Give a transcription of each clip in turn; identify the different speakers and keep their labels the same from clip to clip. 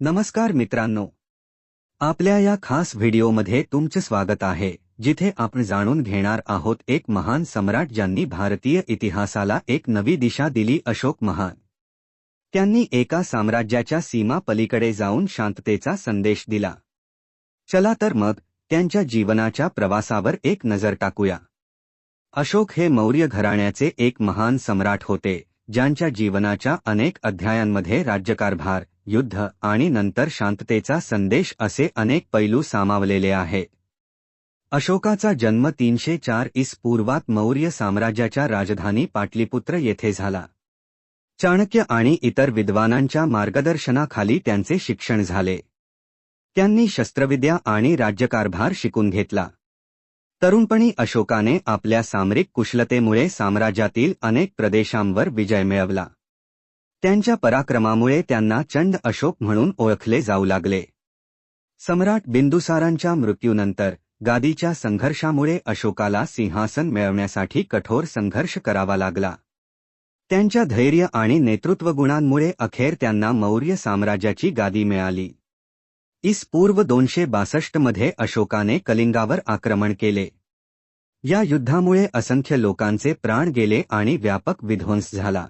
Speaker 1: नमस्कार मित्रांनो. आपल्या या खास व्हिडिओमध्ये तुमचं स्वागत आहे जिथे आपण जाणून घेणार आहोत एक महान सम्राट ज्यांनी भारतीय इतिहासाला एक नवी दिशा दिली अशोक महान. त्यांनी एका साम्राज्याच्या सीमा पलीकडे जाऊन शांततेचा संदेश दिला. चला तर मग त्यांच्या जीवनाच्या प्रवासावर एक नजर टाकूया. अशोक हे मौर्य घराण्याचे एक महान सम्राट होते ज्यांच्या जीवनाच्या अनेक अध्यायांमध्ये राज्यकारभार युद्ध आणि नंतर शांततेचा संदेश असे अनेक पैलू सामावलेले आहे. अशोकाचा जन्म तीनशे चार इस पूर्वात मौर्य साम्राज्याच्या राजधानी पाटलीपुत्र येथे झाला. चाणक्य आणि इतर विद्वानांच्या मार्गदर्शनाखाली त्यांचे शिक्षण झाले. त्यांनी शस्त्रविद्या आणि राज्यकारभार शिकून घेतला. तरुणपणी अशोकाने आपल्या सामरिक कुशलतेमुळे साम्राज्यातील अनेक प्रदेशांवर विजय मिळवला. त्यांच्या पराक्रमामुळे त्यांना चंड अशोक म्हणून ओळखले जाऊ लागले. सम्राट बिंदुसारांच्या मृत्यूनंतर गादीच्या संघर्षामुळे अशोकाला सिंहासन मिळवण्यासाठी कठोर संघर्ष करावा लागला. त्यांच्या धैर्य आणि नेतृत्वगुणांमुळे अखेर त्यांना मौर्य साम्राज्याची गादी मिळाली. इस पूर्व दोनशे बासष्टमध्ये अशोकाने कलिंगावर आक्रमण केले. या युद्धामुळे असंख्य लोकांचे प्राण गेले आणि व्यापक विध्वंस झाला.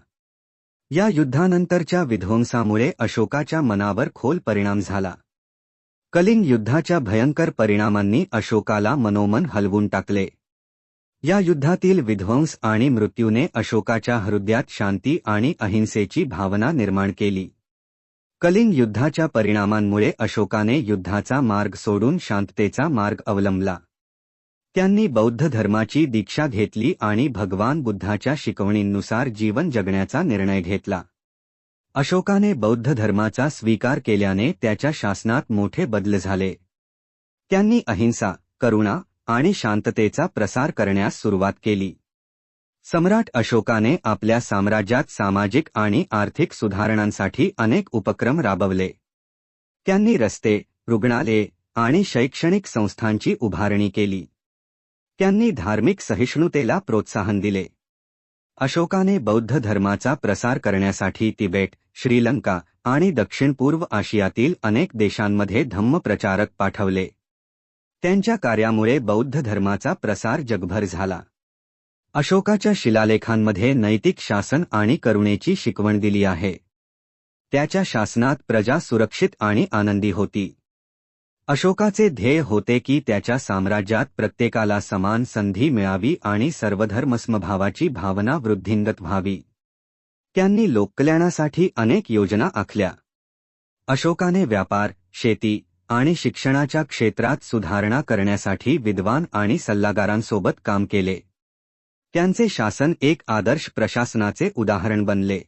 Speaker 1: या युद्धानंतरच्या विध्वंसामुळे अशोकाच्या मनावर खोल परिणाम झाला. कलिंग युद्धाच्या भयंकर परिणामांनी अशोकाला मनोमन हलवून टाकले. या युद्धातील विध्वंस आणि मृत्यूने अशोकाच्या हृदयात शांती आणि अहिंसेची भावना निर्माण केली. कलिंग युद्धाच्या परिणामांमुळे अशोकाने युद्धाचा मार्ग सोडून शांततेचा मार्ग अवलंबला. त्यांनी बौद्ध धर्माची दीक्षा घेतली आणि भगवान बुद्धाच्या शिकवणींनुसार जीवन जगण्याचा निर्णय घेतला. अशोकाने बौद्ध धर्माचा स्वीकार केल्याने त्याच्या शासनात मोठे बदल झाले. त्यांनी अहिंसा करुणा आणि शांततेचा प्रसार करण्यास सुरुवात केली. सम्राट अशोकाने आपल्या साम्राज्यात सामाजिक आणि आर्थिक सुधारणांसाठी अनेक उपक्रम राबवले. त्यांनी रस्ते रुग्णालये आणि शैक्षणिक संस्थांची उभारणी केली. त्यांनी धार्मिक सहिष्णुतेला प्रोत्साहन दिले. अशोकाने बौद्ध धर्माचा प्रसार करण्यासाठी तिबेट श्रीलंका आणि दक्षिण पूर्व आशियातील अनेक देशांमध्ये धम्मप्रचारक पाठवले. त्यांच्या कार्यामुळे बौद्ध धर्माचा प्रसार जगभर झाला. अशोकाच्या शिलालेखांमध्ये नैतिक शासन आणि करुणेची शिकवण दिली आहे. त्याच्या शासनात प्रजा सुरक्षित आणि आनंदी होती. अशोकाचे ध्येय होते की त्याच्या साम्राज्यात प्रत्येकाला समान संधी मिळावी आणि सर्वधर्मस्मभावाची भावना वृद्धिंगत व्हावी. त्यांनी लोककल्याणासाठी अनेक योजना आखल्या. अशोकाने व्यापार शेती आणि शिक्षणाच्या क्षेत्रात सुधारणा करण्यासाठी विद्वान आणि सल्लागारांसोबत काम केले. त्यांचे शासन एक आदर्श प्रशासनाचे उदाहरण बनले.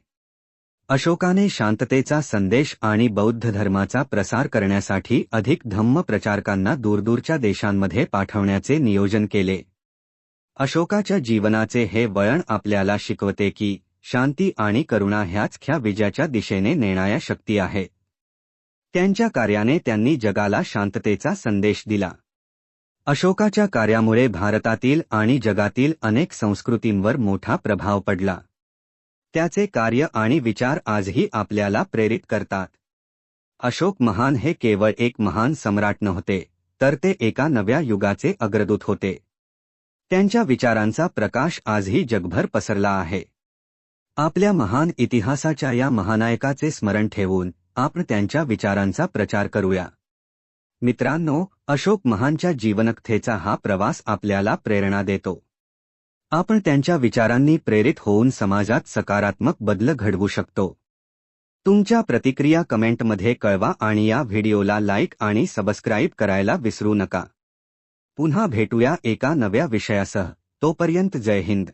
Speaker 1: अशोकाने शांततेचा संदेश आणि बौद्ध धर्माचा प्रसार करण्यासाठी अधिक धम्म प्रचारकांना दूरदूरच्या देशांमध्ये पाठवण्याचे नियोजन केले. अशोकाच्या जीवनाचे हे वळण आपल्याला शिकवते की शांती आणि करुणा ह्याच ख्या विजयाच्या दिशेने नेणाऱ्या शक्ती आहे. त्यांच्या कार्याने त्यांनी जगाला शांततेचा संदेश दिला. अशोकाच्या कार्यामुळे भारतातील आणि जगातील अनेक संस्कृतींवर मोठा प्रभाव पडला. त्याचे कार्य आणि विचार आजही आपल्याला प्रेरित करतात. अशोक महान हे केवळ एक महान सम्राट नव्हते तर ते एका नव्या युगाचे अग्रदूत होते. त्यांच्या विचारांचा प्रकाश आजही जगभर पसरला आहे. आपल्या महान इतिहासाच्या या महानायकाचे स्मरण ठेवून आपण त्यांच्या विचारांचा प्रचार करूया. मित्रांनो अशोक महानच्या जीवनकथेचा हा प्रवास आपल्याला प्रेरणा देतो. आपण त्यांच्या विचारांनी प्रेरित होऊन समाजात सकारात्मक बदल घडवू शकतो. तुमच्या प्रतिक्रिया कमेंटमध्ये कळवा आणि या व्हिडिओला लाईक आणि सबस्क्राईब करायला विसरू नका. पुन्हा भेटूया एका नव्या विषयासह. तोपर्यंत जय हिंद.